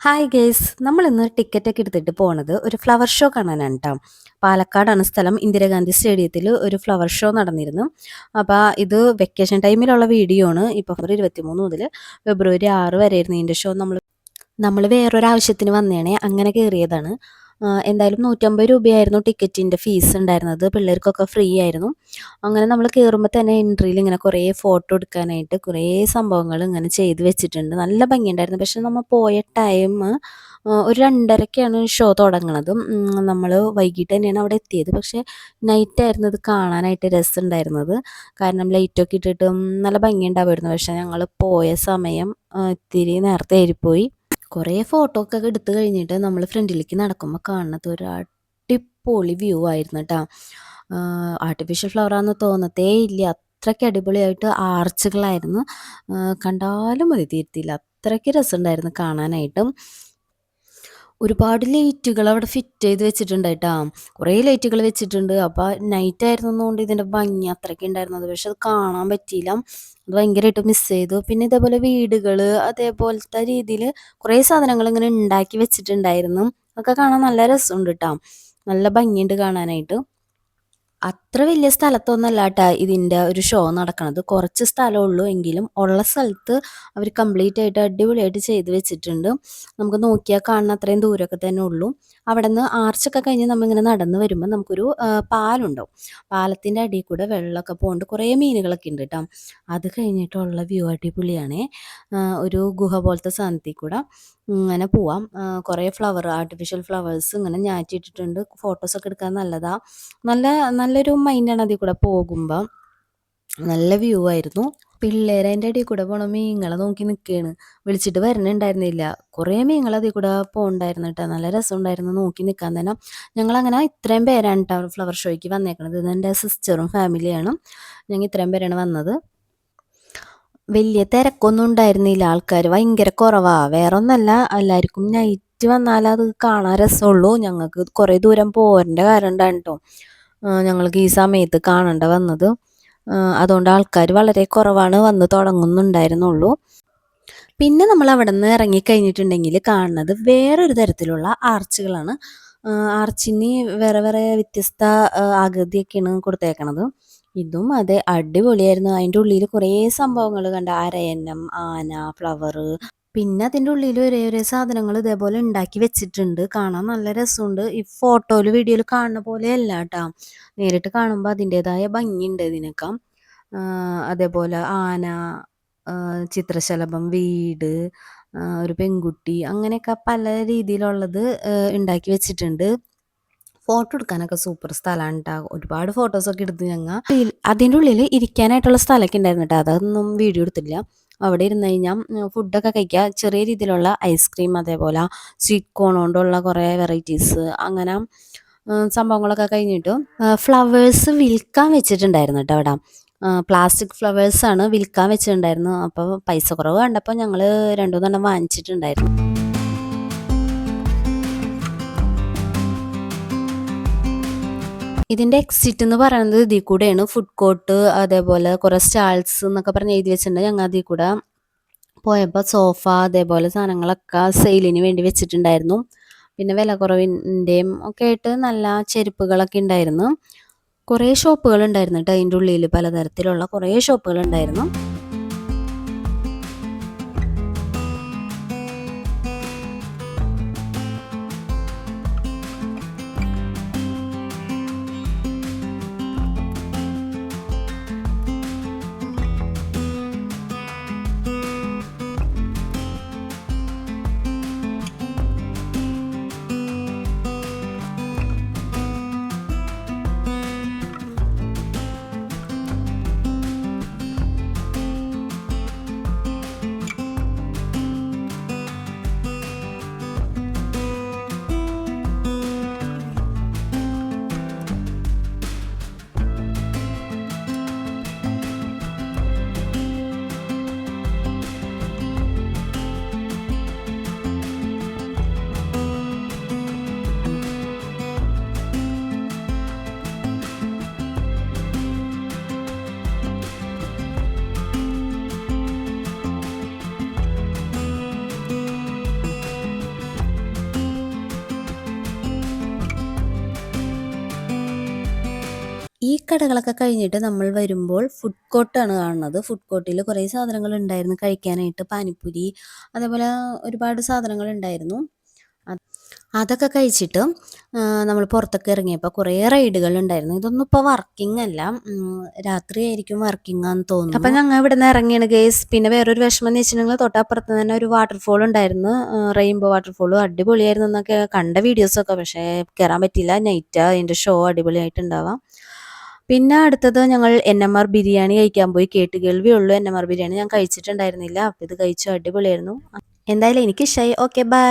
Hi guys നമ്മൾ ഇന്ന് ticket ഒക്കെ എടുത്തിട്ട് പോണത് ഒരു ഫ്ലവർ ഷോ കാണാനാണ് കേട്ടോ പാലക്കാടാണ് സ്ഥലം. ഇന്ദിരാഗാന്ധി സ്റ്റേഡിയത്തിൽ ഒരു ഫ്ലവർ ഷോ നടന്നിരുന്നു. അപ്പോൾ ഇത് വെക്കേഷൻ ടൈമിലുള്ള വീഡിയോ ആണ്. ഇപ്പോൾ ഫെബ്രുവരി ഇരുപത്തി മൂന്ന് മുതൽ ഫെബ്രുവരി ആറ് വരെ ആയിരുന്നു ഇതിന്റെ ഷോ നമ്മൾ നമ്മൾ വേറൊരു ആവശ്യത്തിന് വന്നേണേ അങ്ങനെ കയറിയതാണ് എന്തായാലും നൂറ്റമ്പത് രൂപയായിരുന്നു ടിക്കറ്റിന്റെ ഫീസ് ഉണ്ടായിരുന്നത്. പിള്ളേർക്കൊക്കെ ഫ്രീ ആയിരുന്നു. അങ്ങനെ നമ്മൾ കയറുമ്പോൾ തന്നെ എൻട്രിയിൽ ഇങ്ങനെ കുറേ ഫോട്ടോ എടുക്കാനായിട്ട് കുറേ സംഭവങ്ങൾ ഇങ്ങനെ ചെയ്ത് വെച്ചിട്ടുണ്ട്. നല്ല ഭംഗിയുണ്ടായിരുന്നു. പക്ഷെ നമ്മൾ പോയ ടൈം ഒരു രണ്ടരക്കാണ് ഷോ തുടങ്ങണത്. നമ്മൾ വൈകിട്ട് തന്നെയാണ് അവിടെ എത്തിയത്. പക്ഷേ നൈറ്റ് ആയിരുന്നു ഇത് കാണാനായിട്ട് രസമുണ്ടായിരുന്നത്. കാരണം ലൈറ്റൊക്കെ ഇട്ടിട്ടും നല്ല ഭംഗിയുണ്ടാവുമായിരുന്നു. പക്ഷേ ഞങ്ങൾ പോയ സമയം ഇത്തിരി നേരത്തെ ഏറിപ്പോയി കുറേ ഫോട്ടോ ഒക്കെ എടുത്തു കഴിഞ്ഞിട്ട് നമ്മൾ ഫ്രണ്ടിലേക്ക് നടക്കുമ്പോൾ കാണുന്നത് ഒരു അടിപൊളി വ്യൂ ആയിരുന്നു കേട്ടോ ആർട്ടിഫിഷ്യൽ ഫ്ലവറാന്ന് തോന്നത്തേ ഇല്ല. അത്രയ്ക്ക് അടിപൊളിയായിട്ട് ആർച്ചുകളായിരുന്നു കണ്ടാലും മതി തീരത്തില്ല അത്രയ്ക്ക് രസമുണ്ടായിരുന്നു കാണാനായിട്ടും. ഒരുപാട് ലൈറ്റുകൾ അവിടെ ഫിറ്റ് ചെയ്ത് വെച്ചിട്ടുണ്ട് കേട്ടോ. കുറേ ലൈറ്റുകൾ വെച്ചിട്ടുണ്ട്. അപ്പോൾ നൈറ്റ് ആയിരുന്നതുകൊണ്ട് ഇതിന്റെ ഭംഗി അത്രയ്ക്ക് ഉണ്ടായിരുന്നത് പക്ഷെ അത് കാണാൻ പറ്റിയില്ല. അത് ഭയങ്കരമായിട്ട് മിസ് ചെയ്തു. പിന്നെ ഇതേപോലെ വീടുകൾ അതേപോലത്തെ രീതിയിൽ കുറേ സാധനങ്ങൾ ഇങ്ങനെ ഉണ്ടാക്കി വെച്ചിട്ടുണ്ടായിരുന്നു. അതൊക്കെ കാണാൻ നല്ല രസമുണ്ട് കേട്ടോ. നല്ല ഭംഗിയുണ്ട് കാണാനായിട്ട്. അത്ര വലിയ സ്ഥലത്തൊന്നല്ല കേട്ടോ ഇതിന്റെ ഒരു ഷോ നടക്കുന്നത് കുറച്ച് സ്ഥലമേ ഉള്ളൂ എങ്കിലും ഉള്ള സ്ഥലത്ത് അവർ കംപ്ലീറ്റ് ആയിട്ട് അടിപൊളിയായിട്ട് ചെയ്ത് വെച്ചിട്ടുണ്ട്. നമുക്ക് നോക്കിയാൽ കാണുന്ന അത്രയും ദൂരമൊക്കെ തന്നെ ഉള്ളൂ. അവിടെ നിന്ന് ആർച്ചൊക്കെ കഴിഞ്ഞ് നമ്മളിങ്ങനെ നടന്ന് വരുമ്പോൾ നമുക്കൊരു പാലുണ്ടാവും. പാലത്തിന്റെ അടിയിൽ കൂടെ വെള്ളമൊക്കെ പോകുന്നുണ്ട് കുറേ മീനുകളൊക്കെ ഉണ്ട് കേട്ടോ. അത് കഴിഞ്ഞിട്ടുള്ള വ്യൂ അടിപൊളിയാണേ. ഒരു ഗുഹ പോലത്തെ സാധനത്തിൽ കൂടെ ഇങ്ങനെ പോവാം. കുറേ ഫ്ലവർ ആർട്ടിഫിഷ്യൽ ഫ്ലവേഴ്സ് ഇങ്ങനെ ഞാറ്റിയിട്ടിട്ടുണ്ട്. ഫോട്ടോസൊക്കെ എടുക്കാൻ നല്ലതാണ് നല്ല നല്ലൊരു മൈൻഡാണ് അതിൽ കൂടെ പോകുമ്പോൾ നല്ല വ്യൂ ആയിരുന്നു. പിള്ളേരെ അതിന്റെ ഇടയിൽ കൂടെ പോണ മീങ്ങളെ നോക്കി നിൽക്കുകയാണ് വിളിച്ചിട്ട് വരണുണ്ടായിരുന്നില്ല. കുറേ മീങ്ങൾ അതിൽ കൂടെ പോകണ്ടായിരുന്നു കേട്ടോ. നല്ല രസമുണ്ടായിരുന്നു നോക്കി നിൽക്കാൻ തന്നെ. ഞങ്ങളങ്ങനെ ഇത്രയും പേരാണ് കേട്ടോ ഫ്ലവർ ഷോയ്ക്ക് വന്നേക്കണത്. ഇത് എന്റെ സിസ്റ്ററും ഫാമിലിയാണ് ഞങ്ങൾ ഇത്രയും പേരാണ് വന്നത്. വലിയ തിരക്കൊന്നും ഉണ്ടായിരുന്നില്ല. ആൾക്കാർ ഭയങ്കര കുറവാ. വേറെ ഒന്നല്ല എല്ലാവർക്കും നൈറ്റ് വന്നാൽ അത് കാണാൻ രസമുള്ളൂ. ഞങ്ങൾക്ക് കുറേ ദൂരം പോരേണ്ട കാരണം ഉണ്ടാണ് കേട്ടോ ഞങ്ങൾക്ക് ഈ സമയത്ത് കാണേണ്ട വന്നത്. അതുകൊണ്ട് ആൾക്കാർ വളരെ കുറവാണ് വന്ന് തുടങ്ങുന്നുണ്ടായിരുന്നുള്ളൂ. പിന്നെ നമ്മൾ അവിടെ നിന്ന് ഇറങ്ങിക്കഴിഞ്ഞിട്ടുണ്ടെങ്കിൽ കാണുന്നത് വേറൊരു തരത്തിലുള്ള ആർച്ചുകളാണ്. ആർച്ചിന് വേറെ വേറെ വ്യത്യസ്ത ആകൃതിയൊക്കെയാണ് കൊടുത്തേക്കണത്. ഇതും അതെ അടിപൊളിയായിരുന്നു. അതിന്റെ ഉള്ളിൽ കുറേ സംഭവങ്ങൾ കണ്ട. അരയന്നം ആന ഫ്ലവർ പിന്നെ അതിന്റെ ഉള്ളിൽ ഒരേ ഒരേ സാധനങ്ങൾ ഇതേപോലെ ഉണ്ടാക്കി വെച്ചിട്ടുണ്ട്. കാണാൻ നല്ല രസമുണ്ട്. ഈ ഫോട്ടോയിൽ വീഡിയോയിൽ കാണുന്ന പോലെയല്ല കേട്ടോ നേരിട്ട് കാണുമ്പോൾ അതിന്റെതായ ഭംഗിയുണ്ട് ഇതിനൊക്കെ. അതേപോലെ ആന ചിത്രശലഭം വീട് ഒരു പെൺകുട്ടി അങ്ങനെയൊക്കെ പല രീതിയിലുള്ളത് ഉണ്ടാക്കി വെച്ചിട്ടുണ്ട്. ഫോട്ടോ എടുക്കാനൊക്കെ സൂപ്പർ സ്ഥലമാണ് കേട്ടോ ഒരുപാട് ഫോട്ടോസൊക്കെ എടുത്ത് ഞങ്ങൾ അതിന്റെ ഉള്ളിൽ ഇരിക്കാനായിട്ടുള്ള സ്ഥലമൊക്കെ ഉണ്ടായിരുന്നു കേട്ടോ അതൊന്നും വീഡിയോ എടുത്തില്ല അവിടെ ഇരുന്ന് കഴിഞ്ഞാൽ ഫുഡൊക്കെ കഴിക്കുക ചെറിയ രീതിയിലുള്ള ഐസ്ക്രീം അതേപോലെ സ്വീറ്റ് കോൺ കൊണ്ടുള്ള കുറേ വെറൈറ്റീസ് അങ്ങനെ സംഭവങ്ങളൊക്കെ കഴിഞ്ഞിട്ട് ഫ്ലവേഴ്സ് വിൽക്കാൻ വെച്ചിട്ടുണ്ടായിരുന്നു കേട്ടോ അവിടെ. പ്ലാസ്റ്റിക് ഫ്ലവേഴ്സാണ് വിൽക്കാൻ വെച്ചിട്ടുണ്ടായിരുന്നു. അപ്പോൾ പൈസ കുറവ് കണ്ടപ്പോൾ ഞങ്ങൾ രണ്ടു മൂന്നെണ്ണം വാങ്ങിച്ചിട്ടുണ്ടായിരുന്നു. ഇതിന്റെ എക്സിറ്റ് എന്ന് പറയുന്നത് ഇതിൽ കൂടെയാണ്. ഫുഡ് കോർട്ട് അതേപോലെ കുറേ സ്റ്റാൾസ് എന്നൊക്കെ പറഞ്ഞ് എഴുതി വെച്ചിട്ടുണ്ട് ഞങ്ങൾ അതിൽ കൂടെ. പോയപ്പോൾ സോഫ അതേപോലെ സാധനങ്ങളൊക്കെ സെയിലിന് വേണ്ടി വെച്ചിട്ടുണ്ടായിരുന്നു. പിന്നെ വില കുറവിന്റെയും ഒക്കെ ആയിട്ട് നല്ല ചെരുപ്പുകളൊക്കെ ഉണ്ടായിരുന്നു. കുറേ ഷോപ്പുകൾ ഉണ്ടായിരുന്നു കേട്ടോ അതിന്റെ ഉള്ളിൽ പലതരത്തിലുള്ള കുറേ ഷോപ്പുകൾ ഉണ്ടായിരുന്നു. ഈ കടകളൊക്കെ കഴിഞ്ഞിട്ട് നമ്മൾ വരുമ്പോൾ ഫുഡ് കോർട്ടാണ് കാണുന്നത്. ഫുഡ് കോർട്ടിൽ കുറേ സാധനങ്ങൾ ഉണ്ടായിരുന്നു. കഴിക്കാനായിട്ട് പാനിപ്പൂരി അതേപോലെ ഒരുപാട് സാധനങ്ങൾ ഉണ്ടായിരുന്നു. അതൊക്കെ കഴിച്ചിട്ട് നമ്മൾ പുറത്തൊക്കെ ഇറങ്ങിയപ്പോൾ കുറേ റൈഡുകൾ ഉണ്ടായിരുന്നു. ഇതൊന്നും ഇപ്പോൾ വർക്കിംഗ് അല്ല. രാത്രി ആയിരിക്കും വർക്കിംഗ് ആണെന്ന് തോന്നുന്നു. അപ്പം ഞങ്ങൾ ഇവിടെ നിന്ന് ഇറങ്ങിയാണ് ഗേസ് പിന്നെ വേറൊരു വിഷമം എന്ന് വെച്ചിട്ടുണ്ടെങ്കിൽ തൊട്ടപ്പുറത്ത് തന്നെ ഒരു വാട്ടർഫോൾ ഉണ്ടായിരുന്നു. റെയിൻബോ വാട്ടർഫോൾ അടിപൊളിയായിരുന്നു എന്നൊക്കെ കണ്ട വീഡിയോസൊക്കെ പക്ഷേ കയറാൻ പറ്റിയില്ല. നൈറ്റ് അതിന്റെ ഷോ അടിപൊളിയായിട്ടുണ്ടാവാം. പിന്നെ അടുത്തത് ഞങ്ങൾ എൻ എം ആർ ബിരിയാണി കഴിക്കാൻ പോയി. കേട്ട് കേൾവിയുള്ളൂ എൻ എം ആർ ബിരിയാണി ഞാൻ കഴിച്ചിട്ടുണ്ടായിരുന്നില്ല. അപ്പോൾ ഇത് കഴിച്ചു അടിപൊളിയായിരുന്നു. എന്തായാലും എനിക്ക് ഇഷ്ടമായി ഓക്കെ ബൈ.